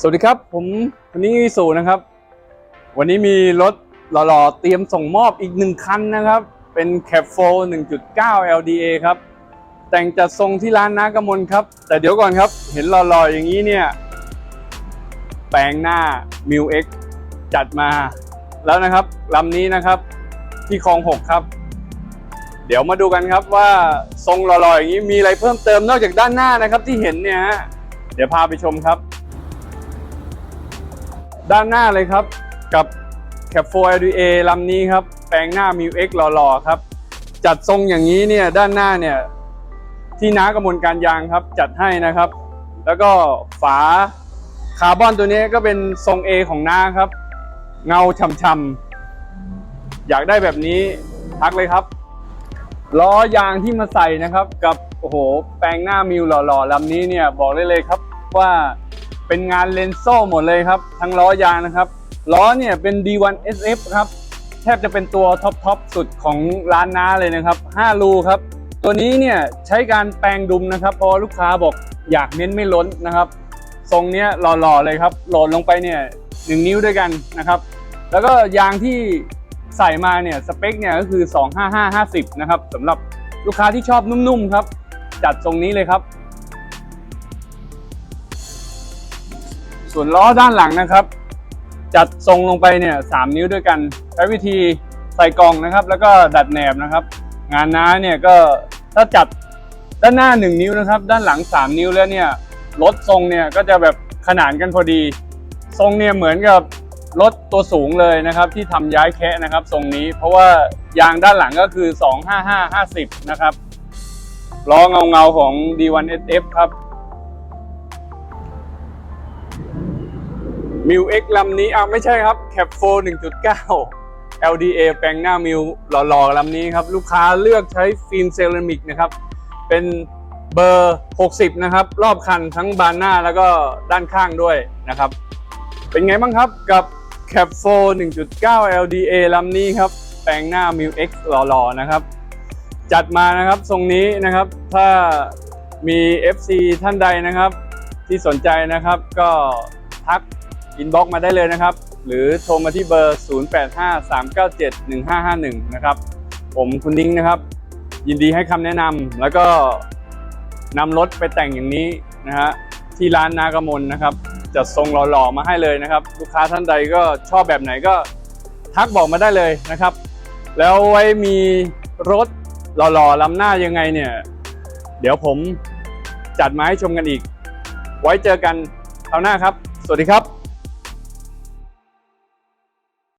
สวัสดีครับ ผมคนนี้สูนะครับ วันนี้มีรถหล่อๆเตรียมส่งมอบอีกหนึ่งคันนะครับ เป็น c a p 4 1.9 LDA ครับ แต่งจัดทรงที่ร้านน้ากมลครับ แต่เดี๋ยวก่อนครับ เห็นหล่อๆอย่างนี้เนี่ย แปลงหน้า m i l X จัดมาแล้วนะครับลำนี้นะครับที่คลอง 6 ครับ เดี๋ยวมาดูกันครับว่าทรงหล่อๆอย่างนี้มีอะไรเพิ่มเติมนอกจากด้านหน้านะครับที่เห็นเนี่ยฮะเดี๋ยวพาไปชมครับ ด้านหน้าเลยครับ กับ c a p 4 LDA ลำนี้ครับ แปลงหน้า m i X หล่อๆครับ จัดทรงอย่างนี้เนี่ยด้านหน้าเนี่ยที่น้ากระมวลการยางครับ จัดให้นะครับ แล้วก็ฝาคาร์บอนตัวนี้ก็เป็นทรง A ของน้าครับ เงาช่ำๆอยากได้แบบนี้ทักเลยครับล้อยางที่มาใส่นะครับ กับโอ้โห แปลงหน้ามิวหล่อๆลำนี้เนี่ยบอกได้เลยครับว่า เป็นงานเลนโซ่หมดเลยครับ ทั้งล้อยางนะครับ ล้อเนี่ยเป็น D1 SF ครับ แทบจะเป็นตัวท็อปทอปสุดของร้านน้าเลยนะครับ 5 รูครับ ตัวนี้เนี่ยใช้การแปลงดุมนะครับ เพราะลูกค้าบอกอยากเน้นไม่ล้นนะครับ ทรงเนี้ยหล่อๆเลยครับ โหลดลงไปเนี่ยหนึ่งนิ้วด้วยกันนะครับ แล้วก็ยางที่ใส่มาเนี่ยสเปคเนี่ยก็คือ 25550 นะครับสำหรับลูกค้าที่ชอบนุ่มๆครับ จัดทรงนี้เลยครับ ส่วนล้อด้านหลังนะครับ จัดทรงลงไปเนี่ยสามนิ้วด้วยกัน ใช้วิธีใส่กล่องนะครับ แล้วก็ดัดแหนบนะครับ งานน้าเนี่ยก็ถ้าจัดด้านหน้า 1 นิ้วนะครับ ด้านหลัง 3 นิ้วแล้วเนี่ยรถทรงเนี่ยก็จะแบบขนานกันพอดี ทรงเนี่ยเหมือนกับรถตัวสูงเลยนะครับ ที่ทำย้ายแคะนะครับ ทรงนี้เพราะว่ายางด้านหลังก็คือ 25550 นะครับล้อเงาเงาของ D1SF ครับ มิว X ลำนี้อะไม่ใช่ครับ Cap 4 1.9 LDA แปลงหน้ามิวหล่อๆลำนี้ครับ ลูกค้าเลือกใช้ฟิล์มเซรามิกนะครับ เป็นเบอร์ 60 นะครับ รอบคันทั้งบานหน้าแล้วก็ด้านข้างด้วยนะครับ เป็นไงบ้างครับกับ Cap 4 1.9 LDA ลำนี้ครับ แปลงหน้า m i X หล่อๆนะครับ จัดมานะครับทรงนี้นะครับ ถ้ามี FC ท่านใดนะครับ ที่สนใจนะครับก็ทัก อินบ็อกมาได้เลยนะครับ หรือโทรมาที่เบอร์ 0853971551 นะครับ ผมคุณนิ้งนะครับ ยินดีให้คำแนะนำแล้วก็นำรถไปแต่งอย่างนี้นะฮะที่ร้านนากมลนะครับจัดทรงหล่อๆมาให้เลยนะครับ ลูกค้าท่านใดก็ชอบแบบไหนก็ทักบอกมาได้เลยนะครับ แล้วไว้มีรถหล่อๆล้ำหน้ายังไงเนี่ย เดี๋ยวผมจัดมาให้ชมกันอีก ไว้เจอกันคราวหน้าครับ สวัสดีครับ